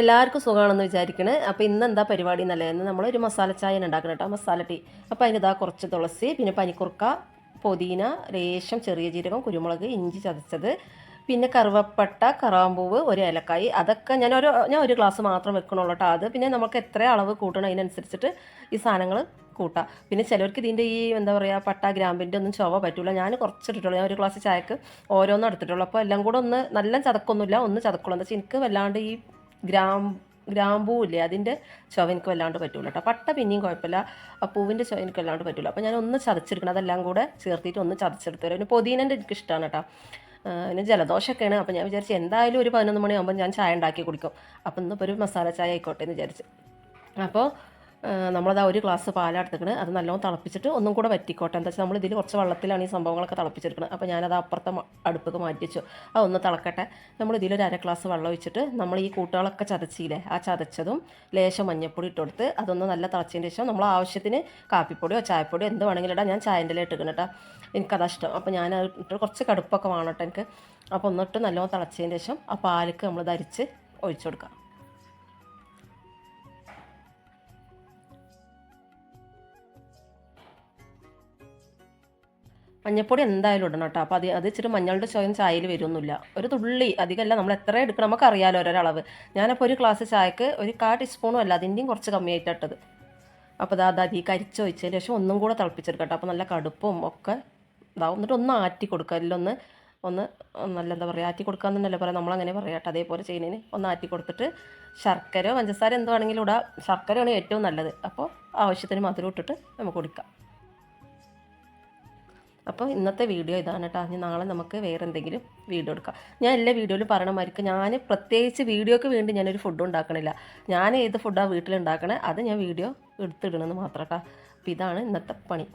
എല്ലാവർക്കും സുഖമാണെന്ന് വിചാരിക്കണേ. അപ്പോൾ ഇന്ന് എന്താ പരിപാടി എന്നല്ലേ? ഇന്ന് നമ്മൾ ഒരു മസാല ചായ ഉണ്ടാക്കണം കേട്ടോ മസാല ടീ. അപ്പോൾ അതിന്റെ ഇതാ കുറച്ച് തുളസി പിന്നെ പനിക്കുറുക്ക പുതിന ലേശം ചെറിയ ജീരകം കുരുമുളക് ഇഞ്ചി ചതച്ചത് പിന്നെ കറുവപ്പട്ട കറാമ്പൂവ് ഒരു ഏലക്കായി. അതൊക്കെ ഞാൻ ഒരു ഞാൻ ഒരു ഗ്ലാസ് മാത്രം വെക്കണുള്ളൂ കേട്ടോ അത്. പിന്നെ നമുക്ക് എത്ര അളവ് കൂട്ടണം അതിനനുസരിച്ചിട്ട് ഈ സാധനങ്ങൾ കൂട്ടാം. പിന്നെ ചിലർക്ക് ഇതിന്റെ ഈ എന്താ പറയുക പട്ട ഗ്രാമ്പിന്റെ ഒന്നും ചുവ പറ്റില്ല ഞാൻ കുറച്ചിട്ടിട്ടുള്ളൂ. ഞാൻ ഒരു ഗ്ലാസ് ചായക്ക് ഓരോന്നും എടുത്തിട്ടുള്ളൂ. അപ്പോൾ എല്ലാം കൂടെ ഒന്ന് നല്ല ചതക്കൊന്നുമില്ല. ഒന്ന് ചതക്കുള്ളൂ. എന്താ വെച്ചാൽ എനിക്ക് വല്ലാണ്ട് ഈ ഗ്രാം ഗ്രാമ്പൂ ഇല്ലേ അതിന്റെ ചുവ എനിക്ക് വല്ലാണ്ട് പറ്റുള്ളൂ കേട്ടോ പട്ട പിന്നെയും കുഴപ്പമില്ല. ആ പൂവിന്റെ ചുവ എനിക്ക് വല്ലാണ്ട് പറ്റുള്ളൂ അപ്പോൾ ഞാൻ ഒന്ന് ചതച്ചെടുക്കണം. അതെല്ലാം കൂടെ ചേർത്തിട്ട് ഒന്ന് ചതച്ചെടുത്ത് തരാം. പിന്നെ എനിക്ക് ഇഷ്ടമാണ് കേട്ടോ പിന്നെ ജലദോഷമൊക്കെയാണ് അപ്പോൾ ഞാൻ വിചാരിച്ചു എന്തായാലും ഒരു പതിനൊന്ന് മണിയാകുമ്പോൾ ഞാൻ ചായ ഉണ്ടാക്കി കുടിക്കും. അപ്പോൾ ഇന്നിപ്പോൾ ഒരു മസാല ചായ ആയിക്കോട്ടെ എന്ന് വിചാരിച്ച്. അപ്പോൾ നമ്മളത് ഒരു ഗ്ലാസ് പാലെടുത്തിക്കണ് അത് നല്ലോണം തിളപ്പിച്ചിട്ട് ഒന്നും കൂടെ വറ്റിക്കോട്ടെ. എന്താ വെച്ചാൽ നമ്മളിതിൽ കുറച്ച് വെള്ളത്തിലാണ് ഈ സംഭവങ്ങളൊക്കെ തിളപ്പിച്ചെടുക്കുന്നത് അപ്പോൾ ഞാനത് അപ്പുറത്തെ അടുപ്പൊക്കെ മാറ്റി വെച്ചു. ഒന്ന് തിളക്കട്ടെ. നമ്മൾ ഒരു അര ഗ്ലാസ് വെള്ളം ഒഴിച്ചിട്ട് നമ്മൾ ഈ കൂട്ടുകളൊക്കെ ചതച്ചില്ലേ? ആ ചതച്ചതും ലേശം മഞ്ഞപ്പൊടി ഇട്ട് കൊടുത്ത് അതൊന്ന് നല്ല തിളച്ചതിന് ശേഷം നമ്മൾ ആവശ്യത്തിന് കാപ്പിപ്പൊടിയോ ചായപ്പൊടിയോ എന്ത് വേണമെങ്കിലും ഇടാം. ഞാൻ ചായന്റെ ഇട്ടിക്കണം കേട്ടോ എനിക്കതാ ഇഷ്ടം. അപ്പോൾ ഞാൻ ഇട്ട് കുറച്ച് കടുപ്പൊക്കെ വേണം കേട്ടോ എനിക്ക് അപ്പോൾ ഒന്നിട്ട് നല്ലോണം തിളച്ചതിന് ശേഷം ആ പാലക്ക് നമ്മൾ ധരിച്ച് ഒഴിച്ചു കൊടുക്കാം. മഞ്ഞപ്പൊടി എന്തായാലും ഇടണം കേട്ടോ. അപ്പോൾ അത് അത് ഇച്ചിരി മഞ്ഞളുടെ ചോയം ചായയിൽ വരുമൊന്നുമില്ല ഒരു തുള്ളി അധികമല്ല. നമ്മൾ എത്ര എടുക്കണം നമുക്ക് അറിയാലോ ഒരളവ് ഞാനപ്പോൾ ഒരു ഗ്ലാസ് ചായക്ക് ഒരു കാ ടീസ്പൂണും അല്ല അതിന്റെയും കുറച്ച് കമ്മിയായിട്ടിട്ടത് അപ്പോൾ അത് ദാ ഈ കരിച്ച് ഒഴിച്ചതിന് ശേഷം ഒന്നും കൂടെ തിളപ്പിച്ചെടുക്കട്ടെ അപ്പോൾ നല്ല കടുപ്പും ഒക്കെ ഇതാവും എന്നിട്ട് ഒന്ന് ആറ്റി കൊടുക്കുക. അതിലൊന്ന് ഒന്ന് നല്ല എന്താ പറയുക ആറ്റി കൊടുക്കുക എന്നല്ല പറയാം. നമ്മളങ്ങനെ പറയാം കേട്ടോ. അതേപോലെ ചെയ്യുന്നതിന് ഒന്ന് ആറ്റി കൊടുത്തിട്ട് ശർക്കര പഞ്ചസാര എന്ത് വേണമെങ്കിലും ഇടാം. ശർക്കരയാണ് ഏറ്റവും നല്ലത്. അപ്പോൾ ആവശ്യത്തിന് മധുരം ഇട്ടിട്ട് നമുക്ക് കുടിക്കാം. അപ്പോൾ ഇന്നത്തെ വീഡിയോ ഇതാണ് കേട്ടോ. ഇനി നാളെ നമുക്ക് വേറെ എന്തെങ്കിലും വീഡിയോ എടുക്കാം. ഞാൻ എല്ലാ വീഡിയോയിലും പറയണ മാതിരിക്ക് ഞാൻ പ്രത്യേകിച്ച് വീഡിയോക്ക് വേണ്ടി ഞാനൊരു ഫുഡ് ഉണ്ടാക്കണില്ല. ഞാൻ ഏത് ഫുഡാണ് വീട്ടിലുണ്ടാക്കണേ അത് ഞാൻ വീഡിയോ എടുത്തിടണമെന്ന് മാത്രം കേട്ടോ. അപ്പോൾ ഇതാണ് ഇന്നത്തെ പണി.